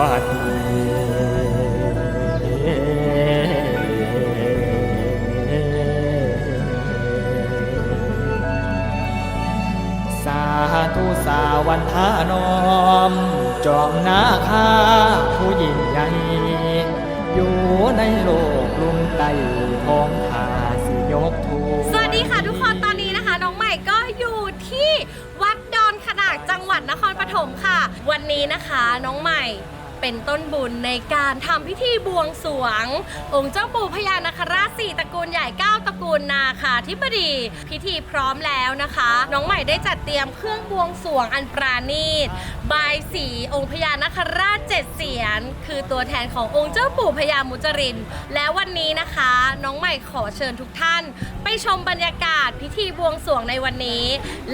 บัดสาธุสาวันทานอม จอมนาคาผู้ยิ่งใหญ่อยู่ในโลกลุมไตท้องทาสิยกทูสวัสดีค่ะทุกคนตอนนี้นะคะ น้องใหม่ก็อยู่ที่วัดดอนขนาดจังหวัดนครปฐมค่ะ วันนี้นะคะน้องใหม่ เป็นต้นบุญในการทำพิธีบวงสรวง องค์เจ้าปู่พญานาคราชสี่ตระกูลใหญ่เก้าตระกูลนาคาธิบดีพิธีพร้อมแล้วนะคะ น้องใหม่ได้จัดเตรียมเครื่องบวงสรวงอันปราณีตบายสีองค์พญานาคราชเจ็ดเสียน คือตัวแทนขององค์เจ้าปู่พญามุจริน แล้ววันนี้นะคะ น้องใหม่ขอเชิญทุกท่าน ไปชมบรรยากาศพิธีบวงสรวงในวันนี้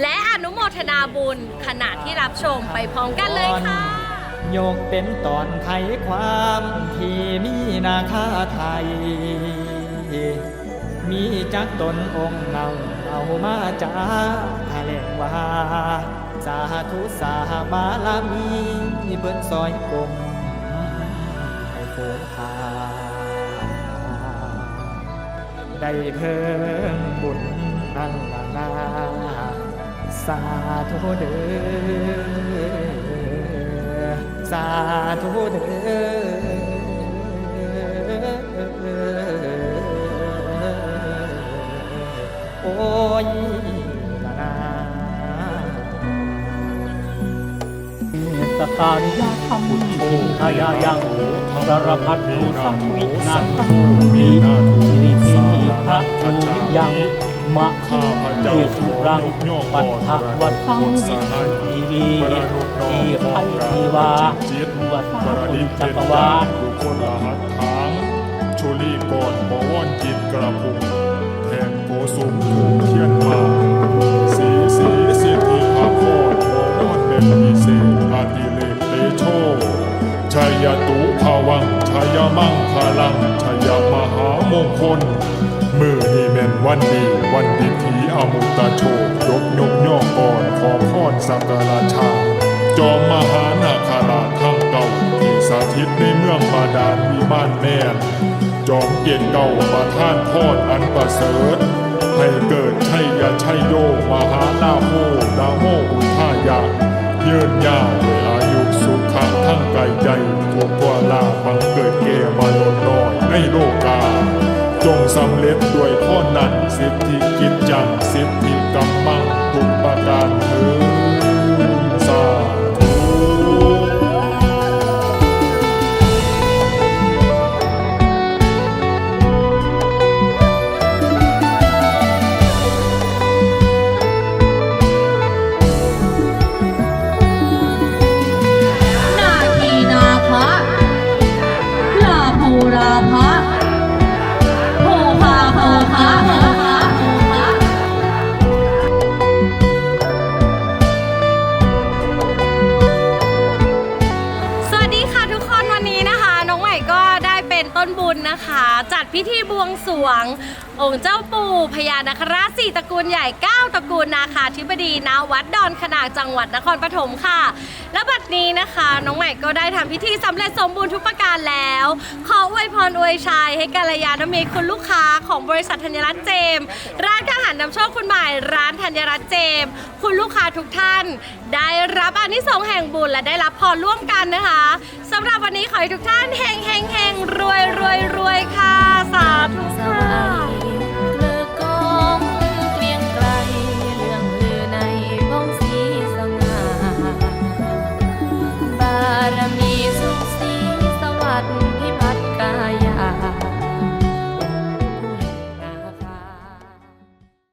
และอนุโมทนาบุญขณะที่รับชมไปพร้อมกันเลยค่ะ ยกเป็นตอนไขความที่มีนาคาไทย มีจักตนองค์เงาเอามาจาแถลว่าสาธุสาบาลามีเบิ้นซอยกลมให้โคงคาได้เพิ่งบุญนั่งละนาสาธุเด้อ สาธุเด้อโอ้ยละนาตตาริยธรรมทินทายายังสารพัดรูสังวินันมีนิธิพระภูมิยัง มะขีเอสุรังปัทถวัตังทีวีทีไพทีวาจิตวัปฏรดิจัเป็นกรวาลบุคคลอาหัตถางชุลีก่อนบวรจิตกระพุงแทนโกสุมถูกเทียนมาสีสีสิทธิภาโคตบวรเป็นพิเศษอาติเลเตโชชัยตุภาวังชัยมังคลังชัยมหามงคล มือนี่แม่นวันดี วันดิถีอมุตตะโชคยกยกย่อก่อนขอพรสักการาชา จอมมหานาคาราชทั้งเก่าที่สาธิตในเมืองบาดาลวิมานแม่จอมเกียรติเก่าประท่านพรอันประเสริฐให้เกิดชัยยาชัยโยมหาลาโมนาโมอุทายาเยืนยาวด้วยอายุสุขะทั้งกายใจทุกวาลาบังเกิดแก่มาลดน้อยในโลกา จงสำเร็จด้วยพ่อนั้นสิทธิกิจจังสิทธิกำมังทุกประการ ต้นบุญนะคะ จัดพิธีบวงสรวง องค์เจ้าปู่พญานาคราชสี่ตระกูลใหญ่ 9 ตระกูลนาคาธิบดีณวัดดอนขนากจังหวัดนครปฐมค่ะ และบัดนี้นะคะ น้องใหม่ก็ได้ทำพิธีสำเร็จสมบูรณ์ทุกประการแล้ว ขออวยพรอวยชัยให้กัลยาณมิตรคุณลูกค้าของบริษัทธัญรัตน์เจมส์ร้านอาหารนำโชคคุณหมายร้านธัญรัตน์เจมส์คุณลูกค้าทุกท่าน ได้รับอานิสงส์แห่งบุญและได้รับพรร่วมกันนะคะสำหรับวันนี้ขอให้ทุกท่านเฮงเฮงเฮงรวยรวยรวยค่ะ สาธุค่ะ